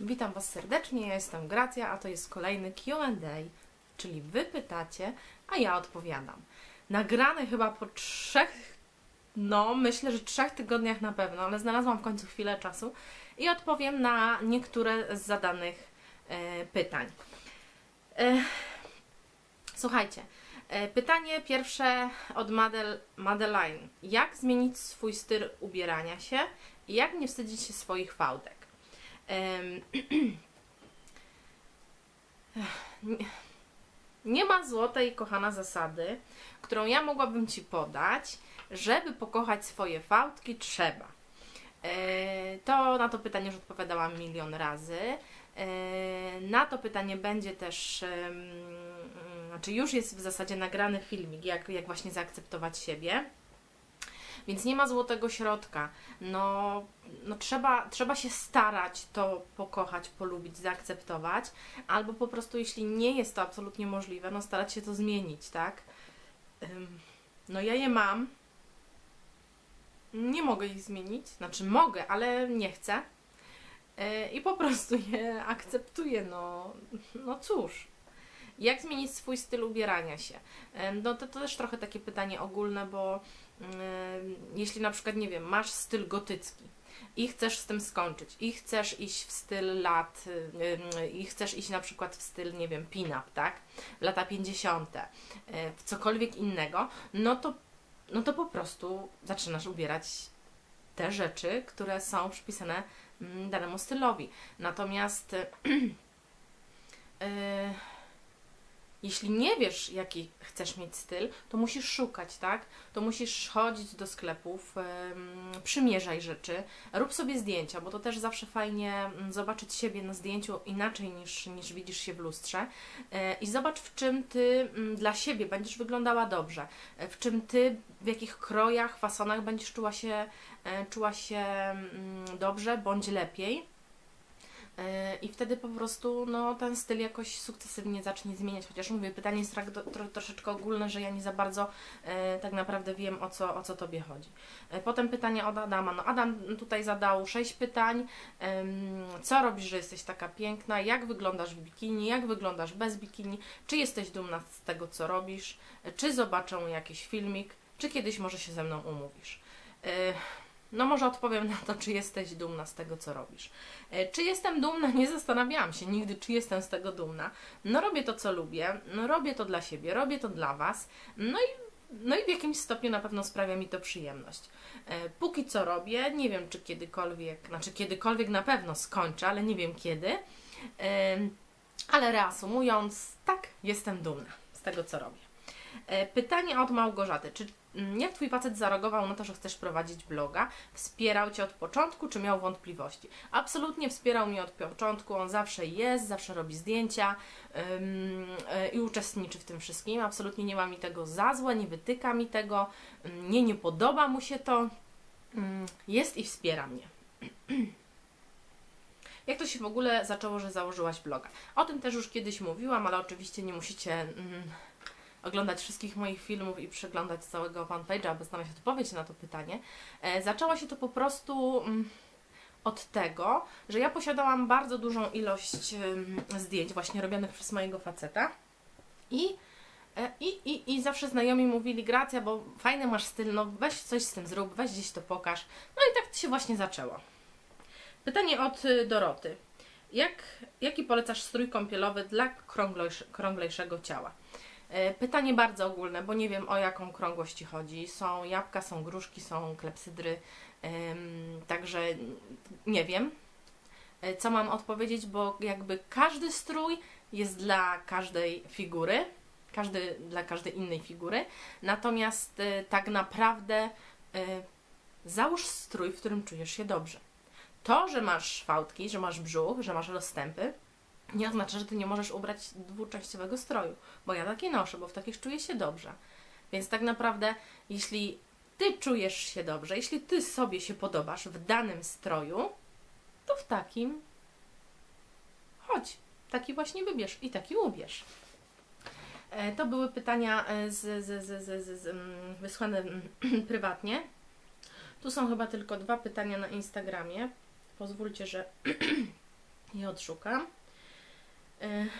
Witam Was serdecznie, ja jestem Gracja, a to jest kolejny QA, czyli Wy pytacie, a ja odpowiadam. Nagrany chyba po trzech, no myślę, że trzech tygodniach na pewno, ale znalazłam w końcu chwilę czasu i odpowiem na niektóre z zadanych e, pytań. E, słuchajcie, e, pytanie pierwsze od Madel, Madeline. Jak zmienić swój styl ubierania się i jak nie wstydzić się swoich fałdek? Nie- ma złotej, kochana zasady, którą ja mogłabym Ci podać, żeby pokochać swoje fałdki, trzeba. E, To na to pytanie już odpowiadałam milion razy. E, Na to pytanie będzie też, znaczy już jest w zasadzie nagrany filmik, jak, jak właśnie zaakceptować siebie. Więc nie ma złotego środka. No, no trzeba, trzeba się starać to pokochać, polubić, zaakceptować, albo po prostu, jeśli nie jest to absolutnie możliwe, no starać się to zmienić, tak? No ja je mam. Nie mogę ich zmienić, znaczy mogę, ale nie chcę. Yy, I po prostu je akceptuję, no, no cóż. Jak zmienić swój styl ubierania się? No to, to też trochę takie pytanie ogólne, bo jeśli na przykład, nie wiem, masz styl gotycki i chcesz z tym skończyć, i chcesz iść w styl lat, i chcesz iść na przykład w styl, nie wiem, pin-up, tak? Lata 50., y, w cokolwiek innego, no to, no to po prostu zaczynasz ubierać te rzeczy, które są przypisane mm, danemu stylowi. Natomiast y, y, jeśli nie wiesz, jaki chcesz mieć styl, to musisz szukać, tak? To musisz chodzić do sklepów, em, przymierzaj rzeczy, rób sobie zdjęcia, bo to też zawsze fajnie mm, zobaczyć siebie na zdjęciu inaczej niż, niż widzisz się w lustrze. E, I zobacz, w czym ty mm, dla siebie będziesz wyglądała dobrze, e, w czym ty, w jakich krojach, fasonach będziesz czuła się, e, czuła się mm, dobrze bądź lepiej. E, I wtedy po prostu no, ten styl jakoś sukcesywnie zacznie zmieniać. Chociaż mówię, pytanie jest tak do, tro, troszeczkę ogólne, że ja nie za bardzo e, tak naprawdę wiem o co, o co Tobie chodzi. E, potem pytanie od Adama. No, Adam tutaj zadał sześć pytań. Em, co robisz, że jesteś taka piękna? Jak wyglądasz w bikini? Jak wyglądasz bez bikini? Czy jesteś dumna z tego, co robisz? E, Czy zobaczę jakiś filmik? Czy kiedyś może się ze mną umówisz? E, no może odpowiem na to, czy jesteś dumna z tego, co robisz. E, Czy jestem dumna? Nie zastanawiałam się nigdy, czy jestem z tego dumna. No robię to, co lubię, no robię to dla siebie, robię to dla Was, no i, no i w jakimś stopniu na pewno sprawia mi to przyjemność. E, Póki co robię, nie wiem, czy kiedykolwiek, znaczy kiedykolwiek na pewno skończę, ale nie wiem kiedy. Em, Ale reasumując, tak, jestem dumna z tego, co robię. E, Pytanie od Małgorzaty. Czy mm, jak Twój facet zareagował na to, że chcesz prowadzić bloga? Wspierał Cię od początku, czy miał wątpliwości? Absolutnie wspierał mnie od początku. On zawsze jest, zawsze robi zdjęcia e, i uczestniczy w tym wszystkim. Absolutnie nie ma mi tego za złe, nie wytyka mi tego, nie, nie podoba mu się to. Jest i wspiera mnie. Jak to się w ogóle zaczęło, że założyłaś bloga? O tym też już kiedyś mówiłam, ale oczywiście nie musicie mm, oglądać wszystkich moich filmów i przeglądać całego fanpage'a, aby znaleźć odpowiedź na to pytanie. E, zaczęło się to po prostu mm, od tego, że ja posiadałam bardzo dużą ilość zdjęć właśnie robionych przez mojego faceta i e, i, i, I zawsze znajomi mówili, Gracja, bo fajny masz styl, no weź coś z tym zrób, weź gdzieś to pokaż. No i tak to się właśnie zaczęło. Pytanie od y, Doroty. Jak, jaki polecasz strój kąpielowy dla krąglejsz, krąglejszego ciała? E, Pytanie bardzo ogólne, bo nie wiem o jaką krągłość Ci chodzi. Są jabłka, są gruszki, są klepsydry, także nie wiem, e, co mam odpowiedzieć, bo jakby każdy strój jest dla każdej figury, każdy dla każdej innej figury, natomiast e, tak naprawdę załóż strój, w którym czujesz się dobrze. To, że masz fałdki, że masz brzuch, że masz rozstępy, nie oznacza, że ty nie możesz ubrać dwuczęściowego stroju, bo ja takie noszę, bo w takich czuję się dobrze. Więc tak naprawdę, jeśli ty czujesz się dobrze, jeśli ty sobie się podobasz w danym stroju, to w takim chodź, taki właśnie wybierz i taki ubierz. E, To były pytania e, z, z, z, z, z, mm, wysłane mm, prywatnie. Tu są chyba tylko dwa pytania na Instagramie. Pozwólcie, że Je odszukam. 嗯。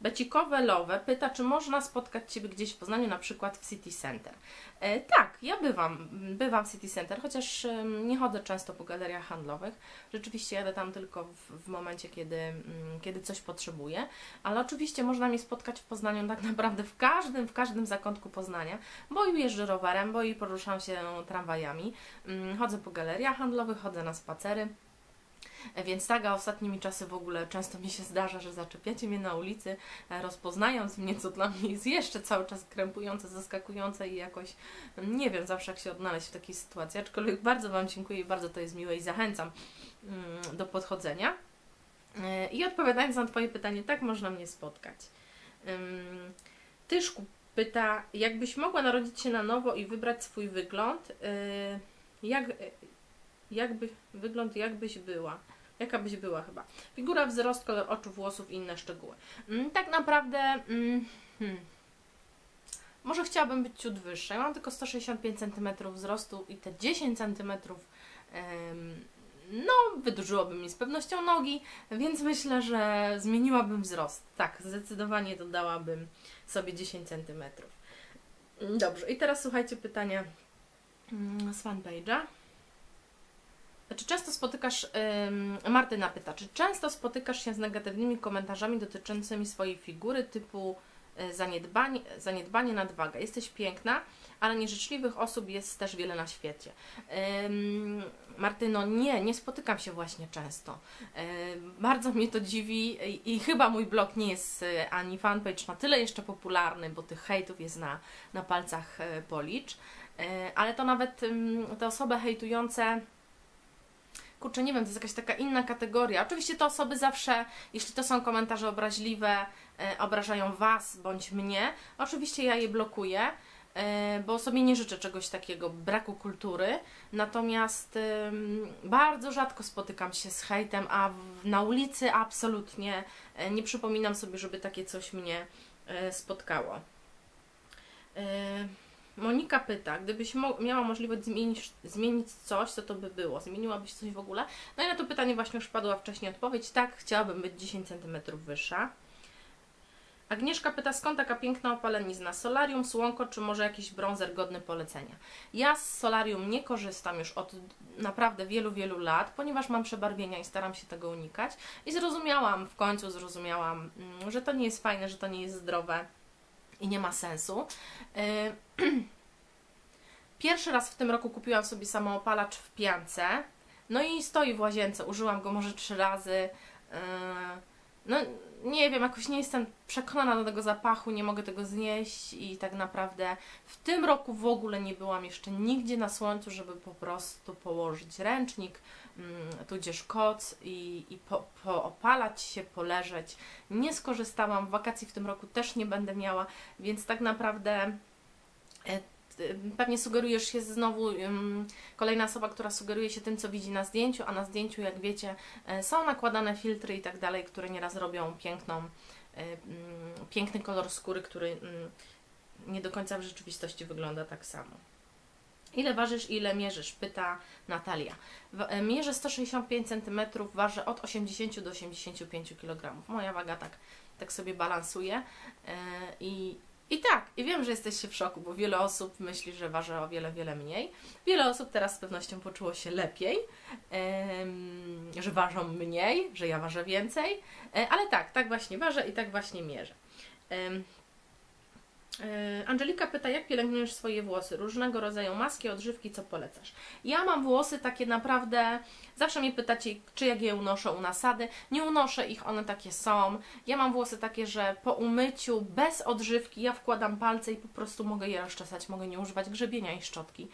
Becikowe Lowe pyta, czy można spotkać Ciebie gdzieś w Poznaniu, na przykład w City Center. E, tak, ja bywam, bywam w City Center, chociaż e, nie chodzę często po galeriach handlowych. Rzeczywiście jadę tam tylko w, w momencie, kiedy, mm, kiedy coś potrzebuję, ale oczywiście można mnie spotkać w Poznaniu tak naprawdę w każdym, w każdym zakątku Poznania, bo i jeżdżę rowerem, bo i poruszam się tramwajami, mm, chodzę po galeriach handlowych, chodzę na spacery. Więc tak, a ostatnimi czasy w ogóle często mi się zdarza, że zaczepiacie mnie na ulicy, e, rozpoznając mnie, co dla mnie jest jeszcze cały czas krępujące, zaskakujące i jakoś, nie wiem zawsze jak się odnaleźć w takiej sytuacji, aczkolwiek bardzo Wam dziękuję i bardzo to jest miłe i zachęcam mm, do podchodzenia. E, I odpowiadając na Twoje pytanie, tak można mnie spotkać. Tyszku pyta, jakbyś mogła narodzić się na nowo i wybrać swój wygląd, e, jak, jakby, wygląd jakbyś była. Jaka byś była chyba? Figura, wzrost, kolor oczu, włosów i inne szczegóły. Mm, tak naprawdę... Mm, hmm. Może chciałabym być ciut wyższa. Ja mam tylko 165 cm wzrostu i te 10 cm no, wydłużyłoby mi z pewnością nogi, więc myślę, że zmieniłabym wzrost. Tak, zdecydowanie dodałabym sobie 10 cm. Dobrze, i teraz słuchajcie pytania mm, z fanpage'a. Czy często spotykasz, yy, Martyna pyta, czy często spotykasz się z negatywnymi komentarzami dotyczącymi swojej figury typu y, zaniedbanie, zaniedbanie nadwaga. Jesteś piękna, ale nieżyczliwych osób jest też wiele na świecie. Ym, Martyno, nie, nie spotykam się właśnie często. bardzo mnie to dziwi i, i, chyba mój blog nie jest y, ani fanpage na tyle jeszcze popularny, bo tych hejtów jest na, na palcach y, policz, ale to nawet te osoby hejtujące kurczę, nie wiem, to jest jakaś taka inna kategoria. Oczywiście te osoby zawsze, jeśli to są komentarze obraźliwe, e, obrażają Was bądź mnie, oczywiście ja je blokuję, e, bo sobie nie życzę czegoś takiego, braku kultury. Natomiast bardzo rzadko spotykam się z hejtem, a na ulicy absolutnie e, nie przypominam sobie, żeby takie coś mnie spotkało. Monika pyta, gdybyś mo miała możliwość zmienić, zmienić coś, co to by było? Zmieniłabyś coś w ogóle? No i na to pytanie właśnie już padła wcześniej odpowiedź. Tak, chciałabym być 10 cm wyższa. Agnieszka pyta, skąd taka piękna opalenizna? Solarium, słonko, czy może jakiś bronzer godny polecenia? Ja z solarium nie korzystam już od naprawdę wielu, wielu lat, ponieważ mam przebarwienia i staram się tego unikać. I zrozumiałam, w końcu zrozumiałam, mm, że to nie jest fajne, że to nie jest zdrowe i nie ma sensu. Y, pierwszy raz w tym roku kupiłam sobie samoopalacz w piance. No i stoi w łazience. Użyłam go może trzy razy. No nie wiem, jakoś nie jestem przekonana do tego zapachu, nie mogę tego znieść i tak naprawdę w tym roku w ogóle nie byłam jeszcze nigdzie na słońcu, żeby po prostu położyć ręcznik, mm, tudzież koc i, i po, poopalać się, poleżeć. Nie skorzystałam, wakacji w tym roku też nie będę miała, więc tak naprawdę e, pewnie sugerujesz się znowu, kolejna osoba, która sugeruje się tym, co widzi na zdjęciu, a na zdjęciu, jak wiecie, e, są nakładane filtry i tak dalej, które nieraz robią piękną, e, mm, piękny kolor skóry, który mm, nie do końca w rzeczywistości wygląda tak samo. Ile ważysz, ile mierzysz? Pyta Natalia. Mierzę 165 cm, ważę od 80 do 85 kg. Moja waga tak, tak sobie balansuje i i tak, i wiem, że jesteście w szoku, bo wiele osób myśli, że waży o wiele, wiele mniej. Wiele osób teraz z pewnością poczuło się lepiej, że ważą mniej, że ja ważę więcej, e, ale tak, tak właśnie ważę i tak właśnie mierzę. E, Angelika pyta, jak pielęgnujesz swoje włosy? Różnego rodzaju maski, odżywki, co polecasz? Ja mam włosy takie naprawdę, zawsze mnie pytacie, czy jak je unoszę u nasady. Nie unoszę ich, one takie są. Ja mam włosy takie, że po umyciu, bez odżywki, ja wkładam palce i po prostu mogę je rozczesać, mogę nie używać grzebienia i szczotki.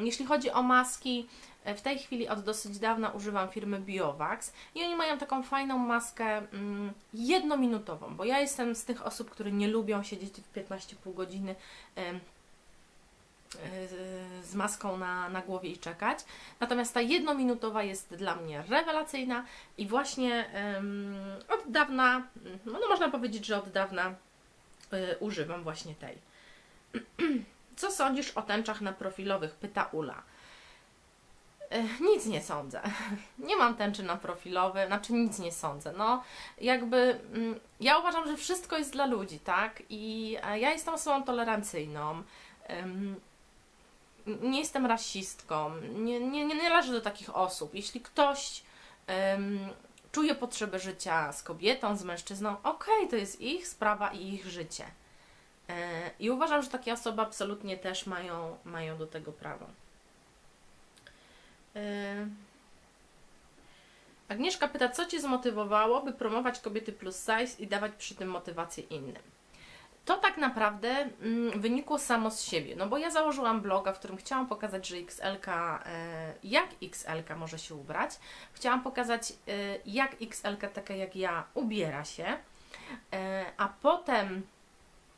Jeśli chodzi o maski, w tej chwili od dosyć dawna używam firmy Biovax i oni mają taką fajną maskę mm, jednominutową, bo ja jestem z tych osób, które nie lubią siedzieć w 15,5 godziny y, z maską na, na głowie i czekać. Natomiast ta jednominutowa jest dla mnie rewelacyjna i właśnie od dawna, no, no można powiedzieć, że od dawna y, używam właśnie tej. Co sądzisz o tęczach na profilowych? Pyta Ula. Nic nie sądzę. Nie mam tęczy na profilowy, znaczy nic nie sądzę. No, jakby mm, ja uważam, że wszystko jest dla ludzi, tak? I e, ja jestem osobą tolerancyjną. Nie jestem rasistką. Nie, nie, nie należę do takich osób. Jeśli ktoś czuje potrzebę życia z kobietą, z mężczyzną, okej, to jest ich sprawa i ich życie. E, I uważam, że takie osoby absolutnie też mają, mają do tego prawo. E, Agnieszka pyta, co Cię zmotywowało, by promować kobiety plus size i dawać przy tym motywację innym? To tak naprawdę mm, wynikło samo z siebie, no bo ja założyłam bloga, w którym chciałam pokazać, że XL, e, jak XL może się ubrać. Chciałam pokazać, e, jak XL taka jak ja ubiera się, a potem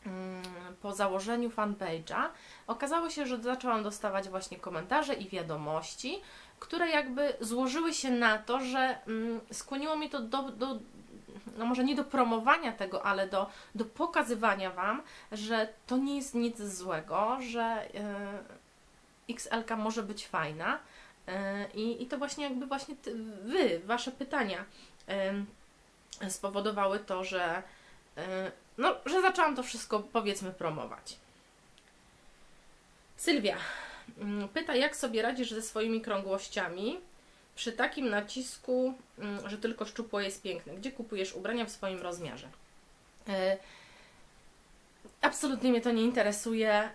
mm, po założeniu fanpage'a okazało się, że zaczęłam dostawać właśnie komentarze i wiadomości, które jakby złożyły się na to, że mm, skłoniło mnie to do, do no może nie do promowania tego, ale do, do pokazywania Wam, że to nie jest nic złego, że yy, XL może być fajna yy, i, i to właśnie jakby właśnie ty, Wy, Wasze pytania yy, spowodowały to, że yy, no, że zaczęłam to wszystko powiedzmy promować. Sylwia pyta, jak sobie radzisz ze swoimi krągłościami przy takim nacisku, mm, że tylko szczupło jest piękne. Gdzie kupujesz ubrania w swoim rozmiarze? E, Absolutnie mnie to nie interesuje, e,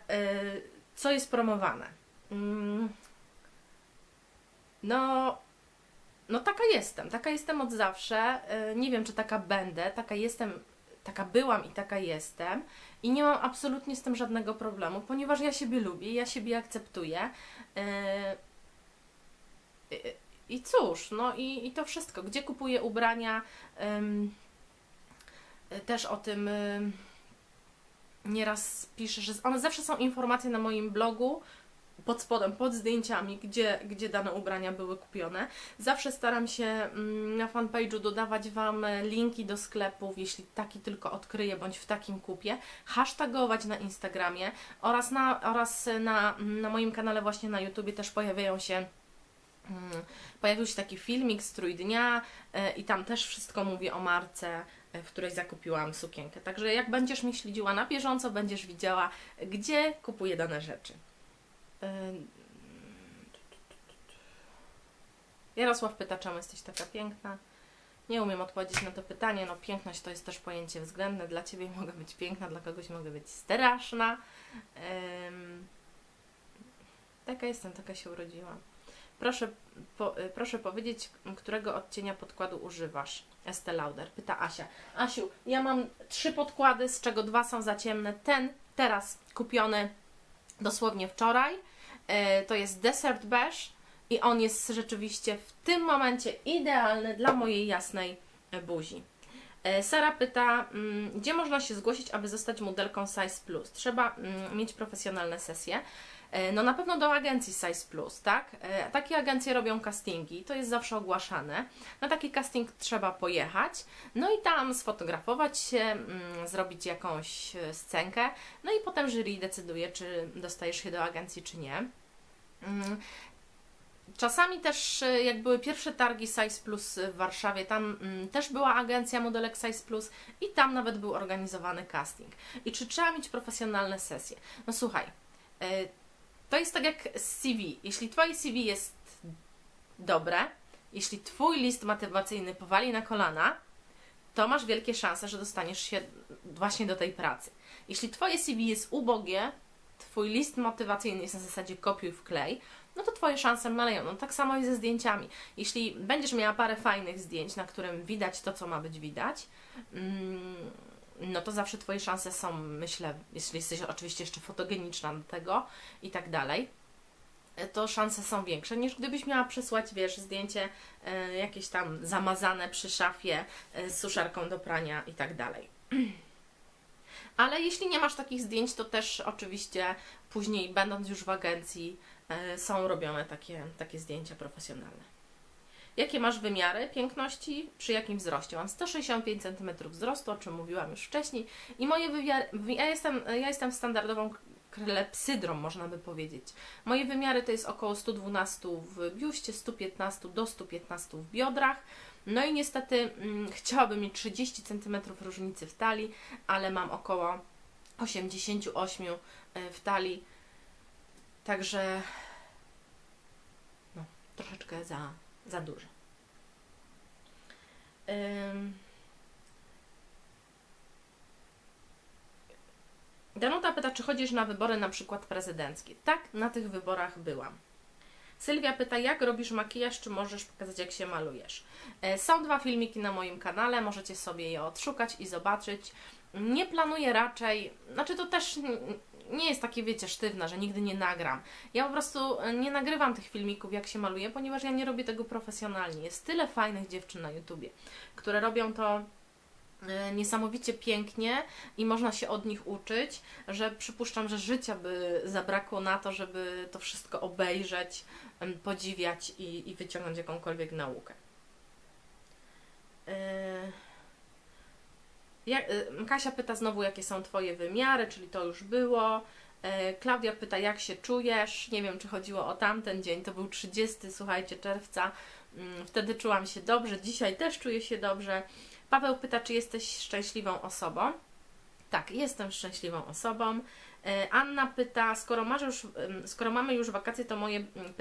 co jest promowane. Mm, No, no taka jestem, taka jestem od zawsze. E, Nie wiem, czy taka będę, taka jestem, taka byłam i taka jestem. I nie mam absolutnie z tym żadnego problemu, ponieważ ja siebie lubię, ja siebie akceptuję. E, I cóż, no i, i to wszystko. Gdzie kupuję ubrania? Też o tym ym, nieraz piszę, że one zawsze są informacje na moim blogu, pod spodem, pod zdjęciami, gdzie, gdzie dane ubrania były kupione. Zawsze staram się mm, na fanpage'u dodawać Wam linki do sklepów, jeśli taki tylko odkryję, bądź w takim kupię, hashtagować na Instagramie oraz na, oraz na, na moim kanale właśnie na YouTubie też pojawiają się mm, pojawił się taki filmik z trójdnia e, i tam też wszystko mówię o marce, e, w której zakupiłam sukienkę. Także jak będziesz mnie śledziła na bieżąco, będziesz widziała, gdzie kupuję dane rzeczy. Jarosław pyta, czemu jesteś taka piękna. Nie umiem odpowiedzieć na to pytanie. No, piękność to jest też pojęcie względne. Dla ciebie mogę być piękna, dla kogoś mogę być straszna. Taka jestem, taka się urodziłam. Proszę, po, y, proszę powiedzieć, którego odcienia podkładu używasz? Estee Lauder, pyta Asia. Asiu, ja mam trzy podkłady, z czego dwa są za ciemne. Ten teraz kupiony dosłownie wczoraj. E, To jest Desert Beige i on jest rzeczywiście w tym momencie idealny dla mojej jasnej e, buzi. E, Sara pyta, mm, gdzie można się zgłosić, aby zostać modelką Size Plus? Trzeba mm, mieć profesjonalne sesje. No na pewno do agencji Size Plus, tak? Takie agencje robią castingi, to jest zawsze ogłaszane. Na taki casting trzeba pojechać, no i tam sfotografować się, mm, zrobić jakąś scenkę, no i potem jury decyduje, czy dostajesz się do agencji, czy nie. Mm, Czasami też, e, jak były pierwsze targi Size Plus w Warszawie, tam mm, też była agencja modelek Size Plus i tam nawet był organizowany casting. I czy trzeba mieć profesjonalne sesje? No słuchaj, e, to jest tak jak z CV. Jeśli Twoje CV jest dobre, jeśli Twój list motywacyjny powali na kolana, to masz wielkie szanse, że dostaniesz się właśnie do tej pracy. Jeśli Twoje CV jest ubogie, Twój list motywacyjny jest na zasadzie kopiuj wklej, no to Twoje szanse maleją. No tak samo i ze zdjęciami. Jeśli będziesz miała parę fajnych zdjęć, na którym widać to, co ma być widać, mm, no to zawsze Twoje szanse są, myślę, jeśli jesteś oczywiście jeszcze fotogeniczna do tego i tak dalej, to szanse są większe niż gdybyś miała przysłać, wiesz, zdjęcie e, jakieś tam zamazane przy szafie e, z suszarką do prania i tak dalej. Ale jeśli nie masz takich zdjęć, to też oczywiście później, będąc już w agencji, e, są robione takie, takie zdjęcia profesjonalne. Jakie masz wymiary piękności? Przy jakim wzroście? Mam 165 cm wzrostu, o czym mówiłam już wcześniej. I moje wymiary, ja jestem, ja jestem standardową klepsydrom, można by powiedzieć. Moje wymiary to jest około 112 w biuście, 115 do 115 w biodrach. No i niestety mm, chciałabym mieć 30 cm różnicy w talii, ale mam około 88 e, w talii. Także no, troszeczkę za, za duży. Ym. Danuta pyta, czy chodzisz na wybory na przykład prezydenckie. Tak, na tych wyborach byłam. Sylwia pyta, jak robisz makijaż, czy możesz pokazać, jak się malujesz. E, Są dwa filmiki na moim kanale, możecie sobie je odszukać i zobaczyć. Nie planuję raczej, znaczy to też nie jest takie, wiecie, sztywne, że nigdy nie nagram. Ja po prostu e, nie nagrywam tych filmików, jak się maluję, ponieważ ja nie robię tego profesjonalnie. Jest tyle fajnych dziewczyn na YouTubie, które robią to niesamowicie pięknie i można się od nich uczyć, że przypuszczam, że życia by zabrakło na to, żeby to wszystko obejrzeć, podziwiać i, i wyciągnąć jakąkolwiek naukę. Jak, y, Kasia pyta znowu, jakie są Twoje wymiary, czyli to już było. Klaudia pyta, jak się czujesz. Nie wiem, czy chodziło o tamten dzień. To był 30, słuchajcie, czerwca. Mm, Wtedy czułam się dobrze. Dzisiaj też czuję się dobrze. Paweł pyta, czy jesteś szczęśliwą osobą. Tak, jestem szczęśliwą osobą. E, Anna pyta, skoro, masz już, skoro mamy już wakacje, to moje pytanie.